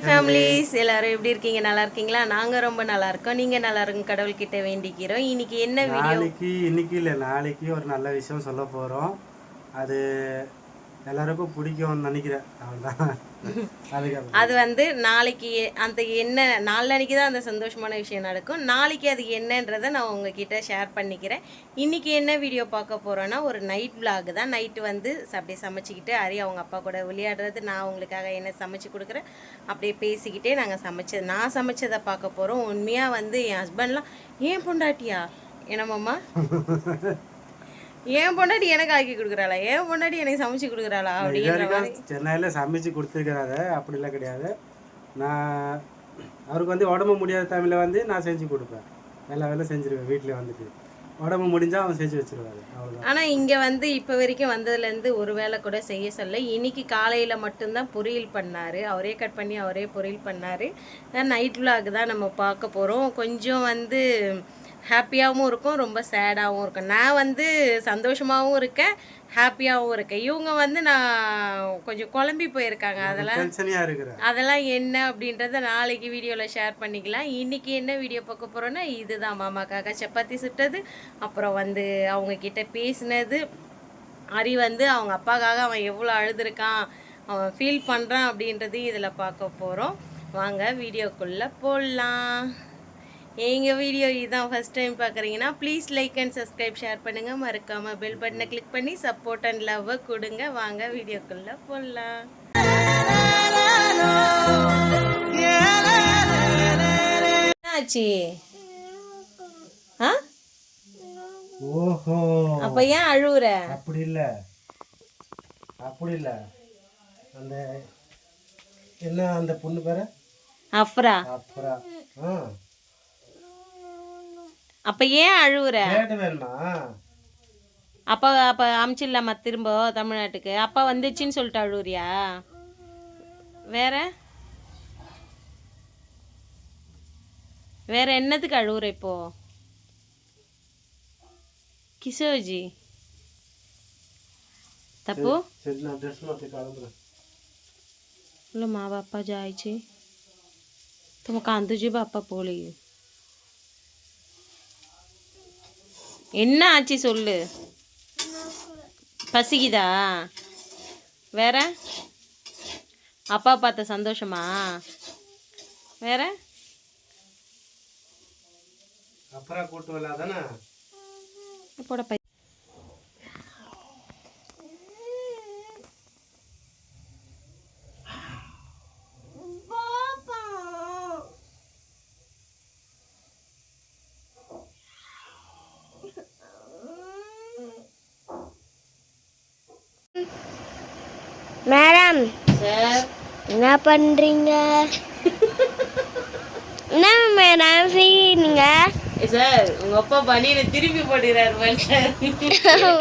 Families எல்லாரும் எப்படி இருக்கீங்க? நல்லா இருக்கீங்களா? நாங்க ரொம்ப நல்லா இருக்கோம். நீங்க நல்லா இருங்க கடவுள்கிட்ட வேண்டிக்கிறோம். இன்னைக்கு என்ன நாளைக்கு இன்னைக்கு இல்லை நாளைக்கு ஒரு நல்ல விஷயம் சொல்ல போகிறோம் அது எல்லாருக்கும் பிடிக்கும்னு நினைக்கிறேன். அவ்வளோதான் அது வந்து நாளைக்கு அந்த என்ன நாளன்னைக்கு தான் அந்த சந்தோஷமான விஷயம் நடக்கும். நாளைக்கு அது என்னன்றதை நான் உங்ககிட்ட ஷேர் பண்ணிக்கிறேன். இன்னைக்கு என்ன வீடியோ பார்க்க போறோம்னா ஒரு நைட் vlog தான். நைட்டு வந்து அப்படியே சமைச்சிக்கிட்டு அரி அவங்க அப்பா கூட விளையாடுறது நான் உங்களுக்காக என்ன சமைச்சு கொடுக்குறேன் அப்படியே பேசிக்கிட்டே நாங்கள் சமைச்சது நான் சமைச்சதை பார்க்க போகிறோம் உண்மையாக வந்து என் ஹஸ்பண்ட்லாம் ஏன் பொண்டாட்டியா? என்னமாம்மா ஏன் பொண்டாட்டி எனக்கு ஆக்கி கொடுக்குறாளா? ஏன் பொண்டாட்டி எனக்கு சமைச்சு கொடுக்குறாளா? வரைக்கும் சென்னையில் சமைச்சு கொடுத்துருக்கிறாரு அப்படிலாம் கிடையாது. நான் அவருக்கு வந்து உடம்பு முடியாத டைமில் வந்து நான் செஞ்சு கொடுப்பேன். எல்லா வேலையும் செஞ்சிருவேன் வீட்டில் வந்துட்டு. உடம்பு முடிஞ்சால் அவன் செஞ்சு வச்சிருவாரு. அவ்வளோதான் ஆனா இங்க வந்து இப்ப வரைக்கும் வந்ததுல இருந்து ஒரு வேளை கூட செய்ய சொல்ல. இன்னைக்கு காலையில மட்டும்தான் பொரியல் பண்ணாரு. அவரே கட் பண்ணி அவரே பொரியல் பண்ணாரு. நைட் vlog தான் நம்ம பார்க்க போறோம். கொஞ்சம் வந்து ஹாப்பியாகவும் இருக்கும் ரொம்ப சேடாகவும் இருக்கும். நான் வந்து சந்தோஷமாகவும் இருக்கேன் ஹாப்பியாகவும் இருக்கேன். இவங்க வந்து நான் கொஞ்சம் குழம்பி போயிருக்காங்க. அதெல்லாம் அதெல்லாம் என்ன அப்படின்றத நாளைக்கு வீடியோவில் ஷேர் பண்ணிக்கலாம். இன்னைக்கு என்ன வீடியோ பார்க்க போகிறோன்னா இதுதான். மாமாக்காக சப்பாத்தி சுட்டது அப்புறம் வந்து அவங்க கிட்ட பேசினது அரி வந்து அவங்க அப்பாக்காக அவன் எவ்வளோ அழுதுருக்கான் அவன் ஃபீல் பண்ணுறான் அப்படின்றது இதில் பார்க்க போகிறோம் வாங்க வீடியோக்குள்ளே போடலாம் எங்கள் வீடியோ இதுதான் ஃபஸ்ட் டைம் பார்க்குறீங்கன்னா please like and subscribe share பண்ணுங்கள் மறக்காமல் பெல் பட்டனை கிளிக் பண்ணி சப்போர்ட் அண்ட் லவ்வை கொடுங்க. வாங்க வீடியோக்குள்ளே போடலாம் ஆ? ஓஹோ. அப்ப ஏன் அழுவுற? அப்படி இல்லை. அப்படி இல்லை. அந்த என்ன அந்த பொண்ணு பேர? அஃப்ரா. ஆ. அப்ப ஏன் அழுவுற? அப்பா அப்ப அமிச்சிடலாமா திரும்ப தமிழ்நாட்டுக்கு? அப்பா வந்துச்சுன்னு சொல்லிட்டு அழுவுறியா? வேற? வேற என்னத்துக்கு அழுவுற இப்போ? கிஷோஜி தப்பு? இல்லை இல்லைమ్మా బాప్పా జాయిచి తమ కాంతుజీ బాప్పా పోలేదు என்ன ஆச்சு சொல்லு? பசிக்குதா? வேற? அப்பா பார்த்த சந்தோஷமா? வேற? அப்புறம் கூட்டு வரல தானே போட பை மேடம் சார் என்ன பண்றீங்க என்ன மேடம் செய்யறீங்க? சார் உங்க அப்பா பனியனை திருப்பி போடுறாரு மனுஷன்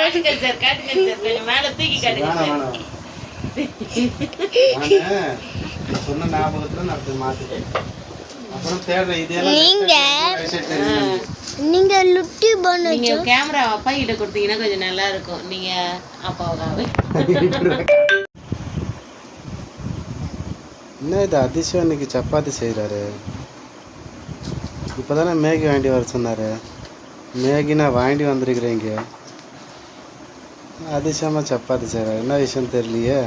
காட்டுங்க சார் காட்டுங்க சார். கொஞ்சம் மேல தூக்கி காட்டுங்க சார். சொன்ன ஞாபகத்துல நான் மாத்திட்டேன். அப்புறம் தேடுறேன் இதெல்லாம் நீங்க. நீங்க லுட்டி பண்ண நீங்க கேமரா அப்பா கிட்ட கொடுத்தீங்கன்னா கொஞ்சம் நல்லா இருக்கும். நீங்க அப்பாவுக்காக. என்ன இது அதிசயம்? இன்னைக்கு சப்பாத்தி செய்கிறாரு இப்போ தானே மேகி வாங்கிட்டு வர சொன்னார். மேகி நான் வாங்கிட்டு வந்திருக்கிறேன் இங்கே. அதிசயமாக சப்பாத்தி செய்கிறாரு என்ன விஷயம் தெரியலையே?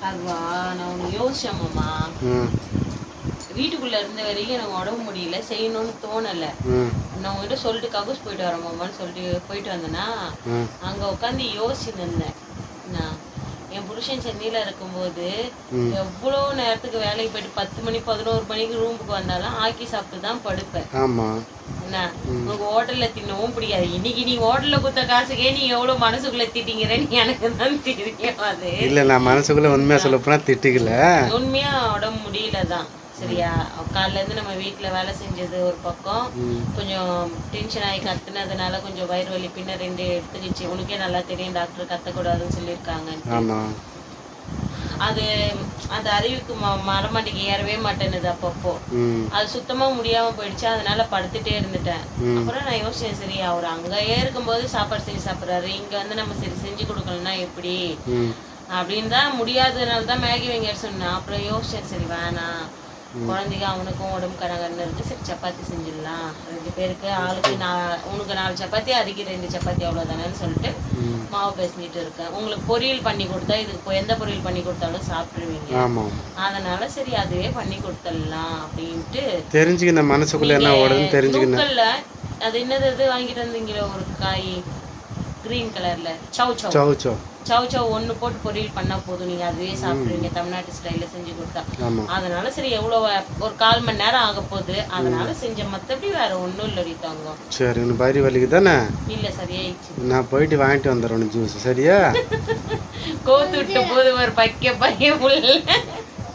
அதுவா நான் ஒன்று யோசிச்சேன் மாமா. ம். வீட்டுக்குள்ள இருந்த வரைக்கும் எனக்கு உடம்பு முடியல செய்யணும்னு தோணல. நான் உங்ககிட்ட சொல்லிட்டு கக்கூஸ் போயிட்டு வரேன் மாமான்னு சொல்லிட்டு போயிட்டு வந்தேன்னா அங்க உட்காந்து யோசிச்சுன்னு இருந்தேன். என் புருஷன் சென்னையில இருக்கும்போது ம். எவ்வளோ நேரத்துக்கு வேலைக்கு போயிட்டு பத்து மணி பதினோரு மணிக்கு ரூமுக்கு வந்தாலும் ஆக்கி சாப்பிட்டு தான் படுப்பேன். ஆமாம் என்ன? உனக்கு ஹோட்டல்ல தின்னவும் பிடிக்காது. இன்னைக்கு நீ ஹோட்டல்ல கொடுத்த காசுக்கே நீ எவ்வளவு மனசுக்குள்ள திட்டிங்கிறேன்னு எனக்கு தான் தெரியும் அது. இல்லை நான் மனசுக்குள்ளே உண்மையாக சொல்ல போனால் திட்டிக்கல. உண்மையா உடம்பு முடியல தான் சரியா? காலைல இருந்து நம்ம வீட்ல வேலை செஞ்சது ஒரு பக்கம். கொஞ்சம் டென்ஷன் ஆகி கத்துனதுனால கொஞ்சம் வயிறு வலி பின்ன ரெண்டு எடுத்துக்கிச்சு. உனக்கே நல்லா தெரியும் டாக்டர் கத்தக்கூடாதுன்னு சொல்லியிருக்காங்க. அது அந்த அறிவுக்கு ம- மரமண்டைக்கு ஏறவே மாட்டேனுது அப்பப்போ. அது சுத்தமா முடியாம போயிடுச்சு. அதனால படுத்துட்டே இருந்துட்டேன். அப்புறம் நான் யோசிச்சேன் சரி அவர் அங்கேயே இருக்கும்போது சாப்பாடு செஞ்சு சாப்பிட்றாரு. இங்க வந்து நம்ம சரி செஞ்சு கொடுக்கலன்னா எப்படி? அப்படின்னு தான் முடியாததுனால தான் மேகி வாங்கி சொன்னேன். அப்புறம் யோசிச்சேன் சரி வேணாம். குழந்தைக்கு அவனுக்கும் உடம்பு கனகன்னு இருக்கு. சரி சப்பாத்தி செஞ்சிடலாம். ரெண்டு பேருக்கு ஆளுக்கு நான் உனக்கு நாலு சப்பாத்தி அதுக்கு ரெண்டு சப்பாத்தி அவ்வளோதானேன்னு சொல்லிட்டு மாவு பேசிட்டு இருக்கேன் உங்களுக்கு பொரியல் பண்ணி கொடுத்தா இதுக்கு எந்த பொரியல் பண்ணி கொடுத்தாலும் சாப்பிட்ருவீங்க ஆமாம் அதனால சரி அதுவே பண்ணி கொடுத்துடலாம் அப்படின்ட்டு. தெரிஞ்சுக்கின மனசுக்குள்ள என்ன ஓடுதுன்னு தெரிஞ்சுக்கின. நூக்கல்ல அது என்னது இது வாங்கிட்டு வந்தீங்களே ஒரு காய்? கிரீன் கலர்ல சவ் சவ் சவு சவ் சவ் ஒன்று போட்டு பொரியல் பண்ணா போதும். நீங்க அதுவே சாப்பிடுவீங்க. தமிழ்நாட்டு ஸ்டைல்ல செஞ்சு கொடுத்தா. அதனால சரி எவ்வளோ ஒரு கால் மணி நேரம் ஆக போகுது. அதனால செஞ்ச மத்தபடி வேற ஒன்றும் இல்லடி தங்கம் சரி உனக்கு பயிர் வலிக்கு தானே? இல்ல சரியாயிடுச்சு. நான் போயிட்டு வாங்கிட்டு வந்துடுறேன் ஜூஸ் சரியா? கோத்து விட்ட போது ஒரு பக்க பையன்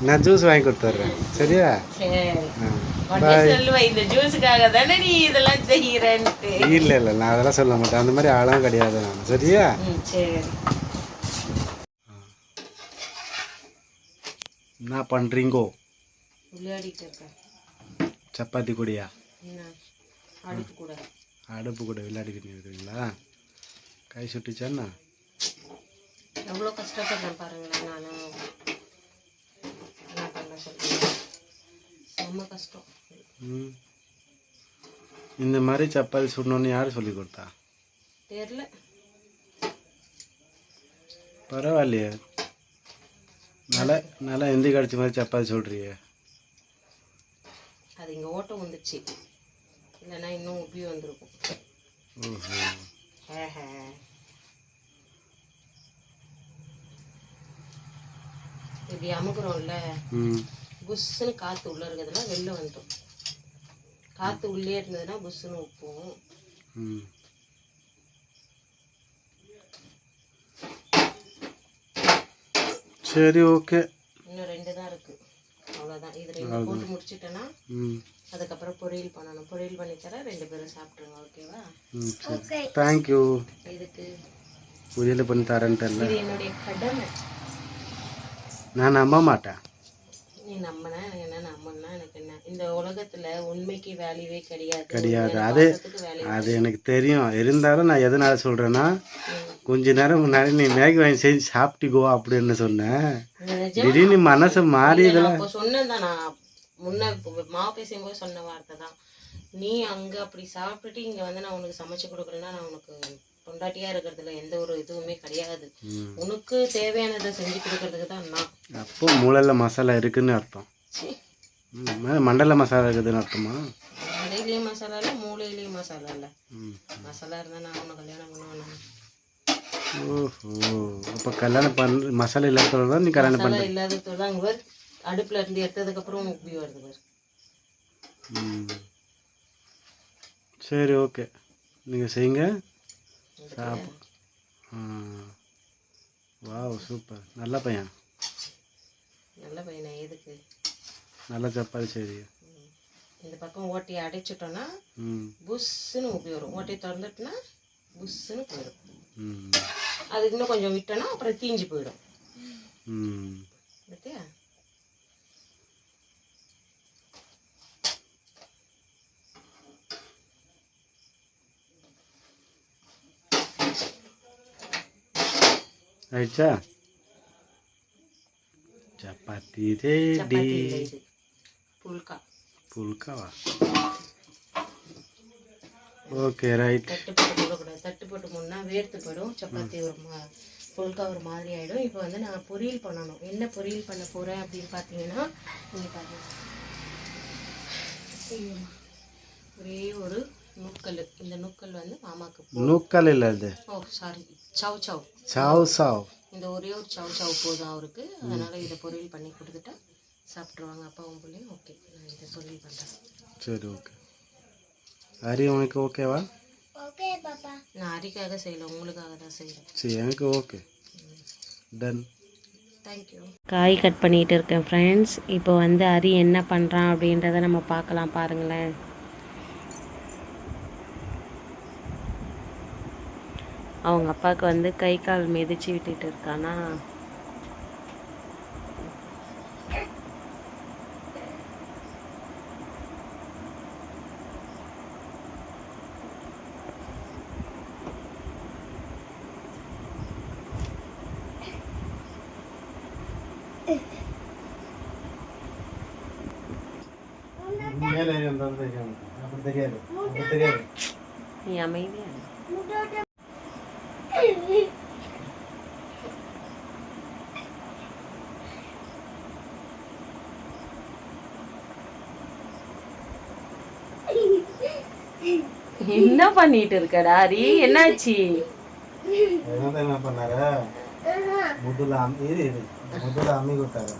நான் ஜூஸ் வாங்கி கொடுத்துட்றேன். சரியா? சரி. இல்லை இல்லை நான் அதெல்லாம் சொல்ல மாட்டேன். அந்த மாதிரி ஆளும் கிடையாது நான். சரியா? என்ன இருக்கேன் சப்பாத்தி கூடயா? அடுப்பு கூட. விளையாடிக்கிட்டு இருக்கிறீங்களா கை சுட்டுச்சாண்ணா எவ்வளோ கஷ்டப்படுறேன் பாருங்களேன் நானும் என்ன பண்ண சொல்றேன் செம்ம கஷ்டம். இந்த மாதிரி சப்பாத்தி சுடணும்னு யார் சொல்லி கொடுத்தா? தெரியல பரவாயில்லையே. நல்லா நல்லா எந்தி கடிச்ச மாதிரி சப்பாத்தி சொல்றியே? அது இங்கே ஓட்டம் வந்துச்சு. இல்லைன்னா இன்னும் உப்பி வந்திருக்கும். ஓஹோ. இப்படி அமுக்குறோம்ல. ம். புஷ்ஷுன்னு காற்று உள்ளே இருக்கிறதுலாம் வெளில வந்துட்டோம். காற்று உள்ளே இருந்ததுன்னா புஷ்ஷுன்னு உப்பும் ம். சரி ஓகே. இன்னும் ரெண்டு தான் இருக்குது அவ்வளோதான் இது ரெண்டு போட்டு முடிச்சிட்டேன்னா ம். அதுக்கப்புறம் பொரியல் பண்ணணும். பொரியல் பண்ணி தரேன் ரெண்டு பேரும் சாப்பிட்ருங்க ஓகேவா? ம் சரி. தேங்க்யூ இதுக்கு புரியல பண்ணி தரேன்ட்டல இது என்னுடைய கடமை. நான் நம்ப மாட்டேன். நீ நம்பினா எனக்கு என்ன நம்பனா எனக்கு என்ன? இந்த உலகத்துல உண்மைக்கு வேல்யூவே கிடையாது. கிடையாது. அது அது எனக்கு தெரியும். இருந்தாலும் நான் எதனால சொல்கிறேன்னா கொஞ்ச நேரம் முன்னாடி நீ மேகி வாங்கி செஞ்சு சாப்பிட்டுக்கோ அப்படின்னு சொன்னேன். திடீர்னு மனசு மாறி அப்போ சொன்னேன் நான். முன்ன மாவு பேசும்போது சொன்ன வார்த்தை தான். நீ அங்க அப்படி சாப்பிட்டுட்டு இங்க வந்து நான் உனக்கு சமைச்சு கொடுக்குறேன்னா நான் உனக்கு பொண்டாட்டியா இருக்கிறதுல எந்த ஒரு இதுவுமே கிடையாது. உனக்கு தேவையானதை செஞ்சு கொடுக்கறதுக்கு தான் நான். அப்போ மூளையில் மசாலா இருக்குன்னு அர்த்தம். மண்டல மசாலா இருக்குதுன்னு அர்த்தமா? இலையிலயும் மசாலா இல்ல மூளையிலயும் மசாலா இல்ல. மசாலா இருந்தா நான் உன்னை கல்யாணம் பண்ணுவேன் ஓஹோ. அப்போ கல்யாணம் பண்ண மசாலா இல்லாதவங்க தான் நீ கல்யாணம் பண்ண மசாலா இல்லாதது தான் பாரு. அடுப்புல இருந்து எடுத்ததுக்கு அப்புறம் உப்பி வருது ம். சரி ஓகே. நீங்கள் செய்யுங்க. சாப் வாவ் சூப்பர். நல்ல பையன். நல்ல பையனை எதுக்கு? நல்ல சப்பாத்தி செய்தி இந்த பக்கம் ஓட்டையை அடைச்சிட்டோம்னா ம். புஷ்ஷுன்னு உப்பி வரும் ஓட்டையை திறந்துட்டுனா புஷ்ஷுன்னு போயிடும் அதுக்கு இன்னும் கொஞ்சம் விட்டோன்னா அப்புறம் தீஞ்சு போயிடும். பார்த்தியா ஆயிடுச்சா சப்பாத்தி ரெடி புல்கா புல்காவா ஓகே ரைட் தட்டு போட்டு போடக்கூடாது தட்டு போட்டு முன்னா வேர்த்து போயிடும் சப்பாத்தி ஒரு மா புல்கா ஒரு மாதிரி ஆயிடும் இப்போ வந்து நான் பொரியல் பண்ணணும் என்ன பொரியல் பண்ண போறேன் அப்படின்னு பார்த்தீங்கன்னா இங்க பாருங்க ஐயோ. ஒரே ஒரு நூக்கல் இந்த நூக்கல் வந்து மாமாக்கு நூக்கல் இல்லை அது ஓ சாரி சவ் சவ். சாவ் சாவ். இந்த ஒரே ஒரு சவ் சவ் போதும் அவருக்கு. அதனால இதை பொரியல் பண்ணி கொடுத்துட்டா சாப்பிட்ருவாங்க அப்பாவும் பிள்ளையும். ஓகே நான் இதை பொரியல் பண்ணுறேன் சரி ஓகே. ஹரி உனக்கு ஓகேவா ஓகே பாப்பா. நான் அரிக்காக செய்யல உங்களுக்காக தான் செய்கிறேன் சரி எனக்கு ஓகே. டன் காய் கட் பண்ணிகிட்டு இருக்கேன் ஃப்ரெண்ட்ஸ் இப்போ வந்து அரி என்ன பண்ணுறான் அப்படின்றத நம்ம பார்க்கலாம் பாருங்களேன். அவங்க அப்பாவுக்கு வந்து கை கால் மிதிச்சு விட்டுட்டு இருக்கானா? அமைதியா? என்ன பண்ணிட்டு இருக்கடா? ஹரி என்னாச்சு? என்ன என்ன பண்ணாரு? முதல்ல அம்மி. முதல்ல அம்மி கொடுத்தாரு.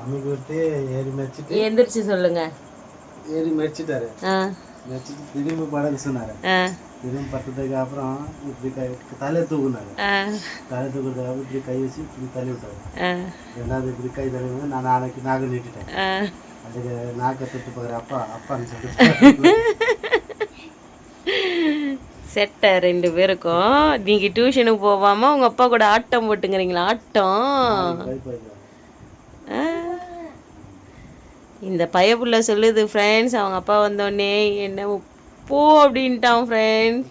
அம்மி கொடுத்து ஏறி மெச்சிட்டு எந்திரிச்சு சொல்லுங்க. ஏறி மெச்சிட்டாரு மெச்சிட்டு திரும்பி படகு சொன்னாரு. திரும்பி பட்டதுக்கு அப்புறம் இப்படி கை தலையை தூக்குனாரு. தலை தூக்குறதுக்கு அப்புறம் இப்படி கை வச்சு இப்படி தள்ளி விட்டாரு. ரெண்டாவது இப்படி கை தள்ளி நான் நாளைக்கு நாக்கு நீட்டிட்டேன். அதுக்கு நாக்கை தொட்டு பார்க்குற அப்பா அப்பான்னு சொல்லிட்டு செட்டை ரெண்டு பேருக்கும். நீங்கள் டியூஷனுக்கு போகாமல் உங்கள் அப்பா கூட ஆட்டம் போட்டுங்கிறீங்களா? ஆட்டம். இந்த பயப்புள்ள சொல்லுது ஃப்ரெண்ட்ஸ் அவங்க அப்பா வந்தோடனே என்ன போ அப்படின்ட்டான் ஃப்ரெண்ட்ஸ்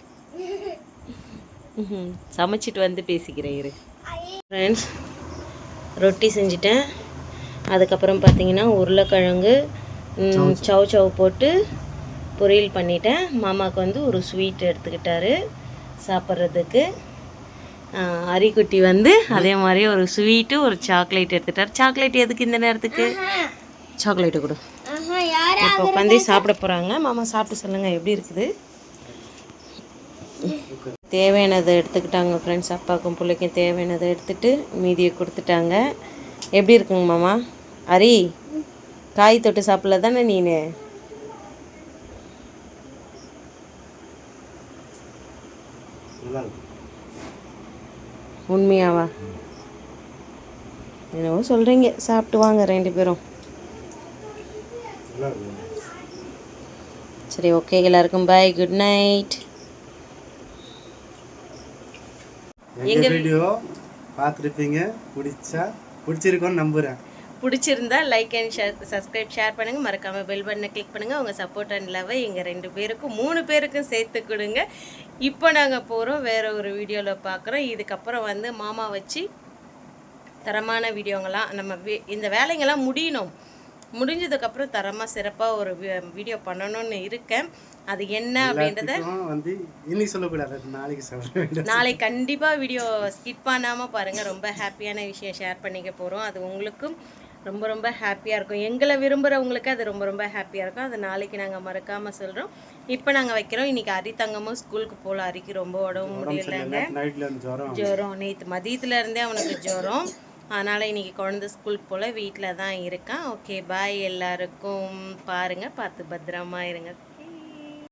சமைச்சிட்டு வந்து பேசிக்கிறேன் இரு. ஃப்ரெண்ட்ஸ் ரொட்டி செஞ்சுட்டேன். அதுக்கப்புறம் பார்த்தீங்கன்னா உருளைக்கிழங்கு சவு சவ் சவ் போட்டு பொரியல் பண்ணிட்டேன். மாமாவுக்கு வந்து ஒரு ஸ்வீட் எடுத்துக்கிட்டாரு சாப்பிட்றதுக்கு. அரிக்குட்டி வந்து அதே மாதிரி ஒரு ஸ்வீட்டு ஒரு சாக்லேட் எடுத்துட்டார் சாக்லேட் எதுக்கு இந்த நேரத்துக்கு? சாக்லேட்டு கொடு. இப்போ உட்காந்து சாப்பிட போகிறாங்க மாமா சாப்பிட்டு சொல்லுங்கள் எப்படி இருக்குது? தேவையானதை எடுத்துக்கிட்டாங்க ஃப்ரெண்ட்ஸ் அப்பாவுக்கும் பிள்ளைக்கும் தேவையானதை எடுத்துட்டு மீதியை கொடுத்துட்டாங்க. எப்படி இருக்குங்க மாமா? ஹரி காய் தொட்டு சாப்பிடல தானே நீனு நல்லா இருக்கு உண்மையாவா? என்னவோ சொல்கிறீங்க சாப்பிட்டு வாங்க ரெண்டு பேரும். சரி ஓகே. எல்லாருக்கும் பாய் குட் நைட் எங்க வீடியோ பார்த்துருப்பீங்க. பிடிச்சா பிடிச்சிருக்கோன்னு நம்புறேன். பிடிச்சிருந்தா like and share subscribe share பண்ணுங்கள் மறக்காமல் பெல் பட்டனை கிளிக் பண்ணுங்கள் உங்கள் சப்போர்ட் அண்ட் லவ்வை எங்கள் ரெண்டு பேருக்கும் மூணு பேருக்கும் சேர்த்து கொடுங்க. இப்போ நாங்கள் போகிறோம் வேற ஒரு வீடியோவில் பார்க்குறோம் இதுக்கப்புறம் வந்து மாமா வச்சு தரமான வீடியோங்களாம் நம்ம இந்த வேலைங்கெல்லாம் முடியணும். முடிஞ்சதுக்கப்புறம் தரமாக சிறப்பாக ஒரு வீடியோ பண்ணணும்னு இருக்கேன். அது என்ன அப்படின்றத வந்து இன்னைக்கு சொல்லக்கூடாது நாளைக்கு சொல்ல வேண்டும் நாளை கண்டிப்பாக வீடியோ ஸ்கிப் பண்ணாமல் பாருங்கள் ரொம்ப ஹாப்பியான விஷயம் ஷேர் பண்ணிக்க போகிறோம் அது உங்களுக்கும் ரொம்ப ரொம்ப ஹாப்பியாக இருக்கும். எங்களை விரும்புகிறவங்களுக்கு அது ரொம்ப ரொம்ப ஹாப்பியாக இருக்கும். அது நாளைக்கு நாங்கள் மறக்காமல் சொல்கிறோம் இப்போ நாங்கள் வைக்கிறோம். இன்னைக்கு அரித்தங்கமும் ஸ்கூலுக்கு போகல அரிக்கு ரொம்ப உடம்பு முடியலைங்க ஜுரம். நேற்று மதியத்துல இருந்தே அவனுக்கு ஜுரம். அதனால் இன்னைக்கு குழந்தை ஸ்கூலுக்கு போல வீட்டில் தான் இருக்கான். ஓகே பாய் எல்லாருக்கும். பாருங்கள் பார்த்து பத்திரமா இருங்க.